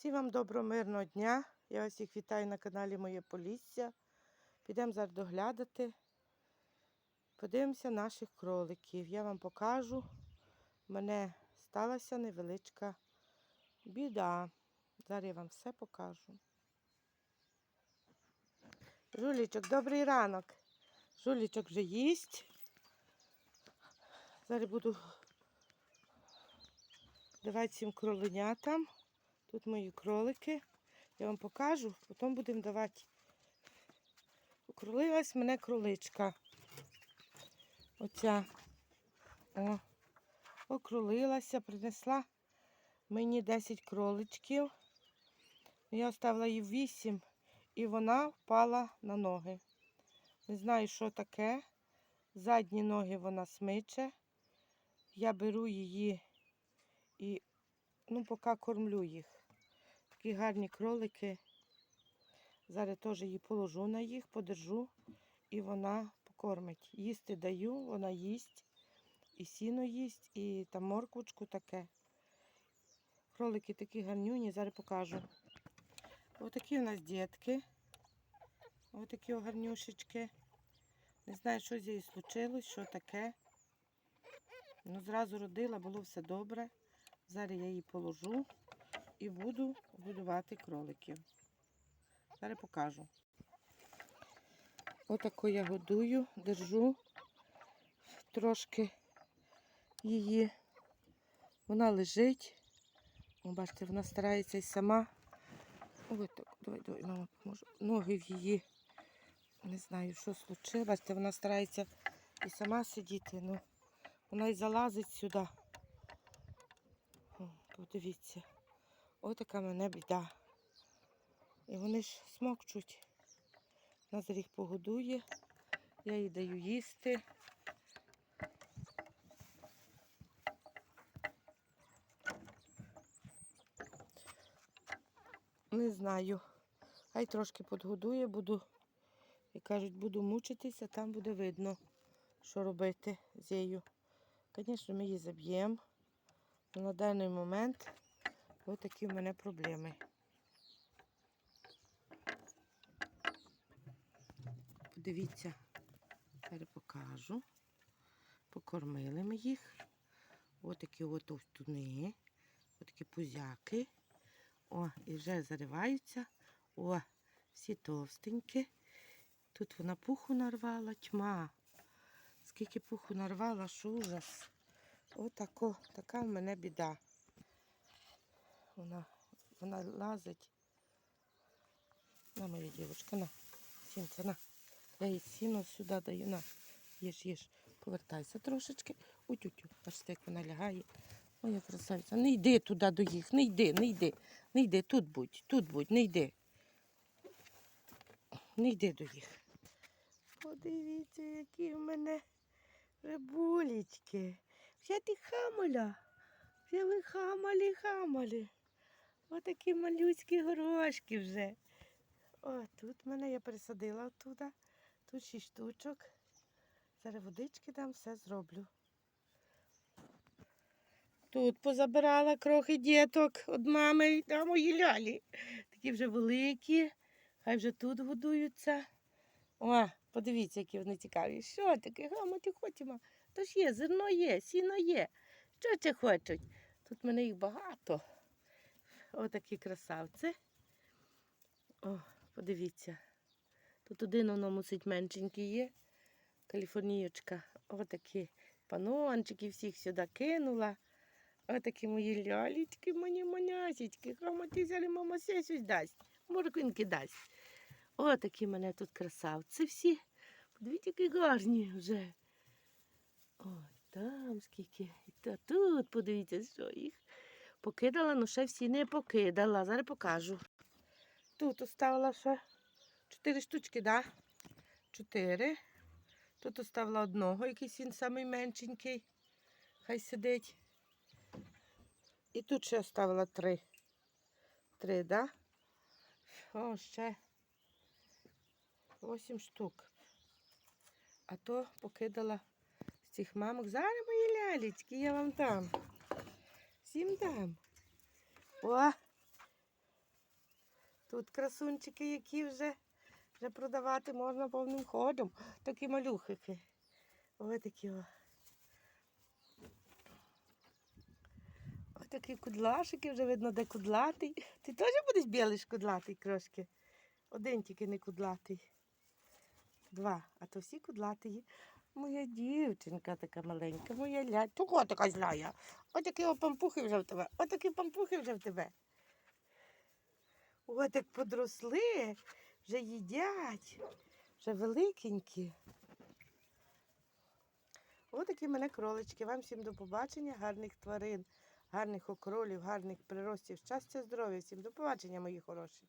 Всім вам доброго мирного дня. Я вас всіх вітаю на каналі Моє Полісся. Підемо зараз доглядати. Подивимося наших кроликів. Я вам покажу. У мене сталася невеличка біда. Зараз я вам все покажу. Жулічок, добрий ранок. Жулічок вже їсть. Зараз буду давати всім кроленятам. Тут мої кролики. Я вам покажу, потім будемо давати. Окролилась мене кроличка. Оця. О, окролилася, принесла мені 10 кроличків. Я оставила її 8 і вона впала на ноги. Не знаю, що таке. Задні ноги вона смиче. Я беру її і ну, поки кормлю їх. Такі гарні кролики. Зараз теж її положу на їх, подержу, і вона покормить. Їсти даю, вона їсть, і сіно їсть, і там морквочку таке. Кролики такі гарнюні, зараз покажу. Отакі у нас дітки. Отакі гарнюшечки. Не знаю, що з нею случилось, що таке. Ну, зразу родила, було все добре. Зараз я її положу і буду годувати кроликів. Зараз покажу. Отаку я годую, держу трошки її. Вона лежить. Бачите, вона старається і сама. Ой, так, давай, давай, мама, поможу. Ноги в її. Не знаю, що случилось. Бачите, вона старається і сама сидіти. Ну, вона і залазить сюди. Подивіться. Отака мене біда. І вони ж смокчуть. Назар їх погодує. Я їй даю їсти. Не знаю. Хай трошки подгодує, буду, як кажуть, буду мучитися, там буде видно, що робити з нею. Звісно, ми її заб'ємо. На даний момент ось такі в мене проблеми. Подивіться, зараз покажу. Покормили ми їх. Ось такі от товстуни, ось такі пузяки. О, і вже зариваються. О, всі товстенькі. Тут вона пуху нарвала, тьма. Скільки пуху нарвала, що ужас. Отако, така в мене біда. Вона, вона лазить. На, моя дівчинка, на. Сінця, на. Я їй сіно сюди даю. На. Їж, їж. Повертайся трошечки. Утю-тю. Бачите, як вона лягає. Моя красавиця. Не йди туди до їх. Не йди, не йди. Не йди. Тут будь, тут будь, не йди. Не йди до їх. Подивіться, які в мене рибулечки. Вже ти хамоля. Вже ви хамалі, хамалі. Отакі малюцькі горошки вже. О, тут мене я пересадила оттуда. Тут шість штучок. Зараз водички дам, все зроблю. Тут позабирала крохи діток від мами та мої лялі. Такі вже великі, хай вже тут годуються. О, подивіться, які вони цікаві. Що таке? Гамоти хочемо? То ж є, зерно є, сіно є. Що це хочуть? Тут мене їх багато. Отакі красавці. О, подивіться. Тут один воно мусить меншенький є. Каліфорнієчка. Отакі панончики всіх сюди кинула. Отакі мої лялечки, мої манясечки. Хама взяли, мама все щось дасть. Морквинки дасть. Отакі мене тут красавці всі. Подивіться, які гарні вже. Ой, там скільки. Та тут подивіться, що їх покидала, але ще всі не покидала. Зараз покажу. Тут оставила ще чотири штучки, так? Да? Чотири. Тут оставила одного, якийсь він самий меншенький. Хай сидить. І тут ще оставила три. Три? Да? О, ще вісім штук. А то покидала з цих мамок. Зараз мої лялечки, я вам дам. Всім дам. О! Тут красунчики, які вже, вже продавати можна повним ходом. Такі малюхики. Ось такі. О. Ось такі кудлашики, вже видно, де кудлатий. Ти теж будеш білий кудлатий трошки? Один тільки не кудлатий. Два, а то всі кудлаті. Моя дівчинка така маленька, моя лядь. Чого така злая? Отакі о пампухи вже в тебе. Отакі пампухи вже в тебе. Ой, так подросли, вже їдять, вже великенькі. Такі мене кролички. Вам всім до побачення, гарних тварин, гарних окролів, гарних приростів. Щастя, здоров'я, всім до побачення, мої хороші.